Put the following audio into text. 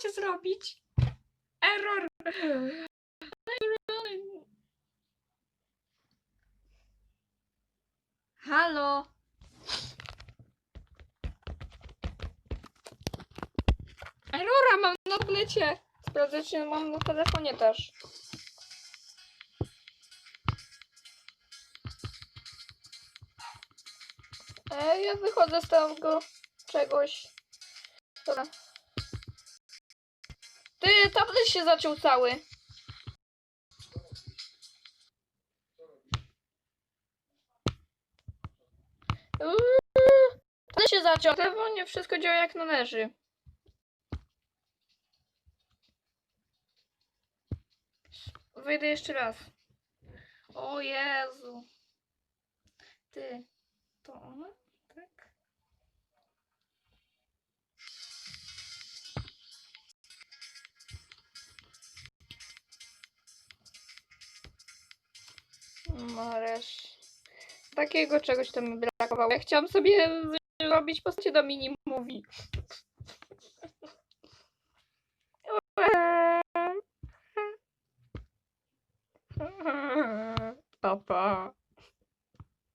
chcę zrobić? Error! Halo? Errora mam na tablecie. Sprawdzę, czy mam na telefonie też. E, ja wychodzę z tego czegoś. Dobra. Ty, tablet się zaciął cały. Uuu, Tablet się zaciął. W telefonie wszystko działa jak należy. Wyjdę jeszcze raz. O Jezu. Ty. Nareszcie. Takiego czegoś to mi brakowało. Ja chciałam sobie zrobić postacie do mini mówi. Papa.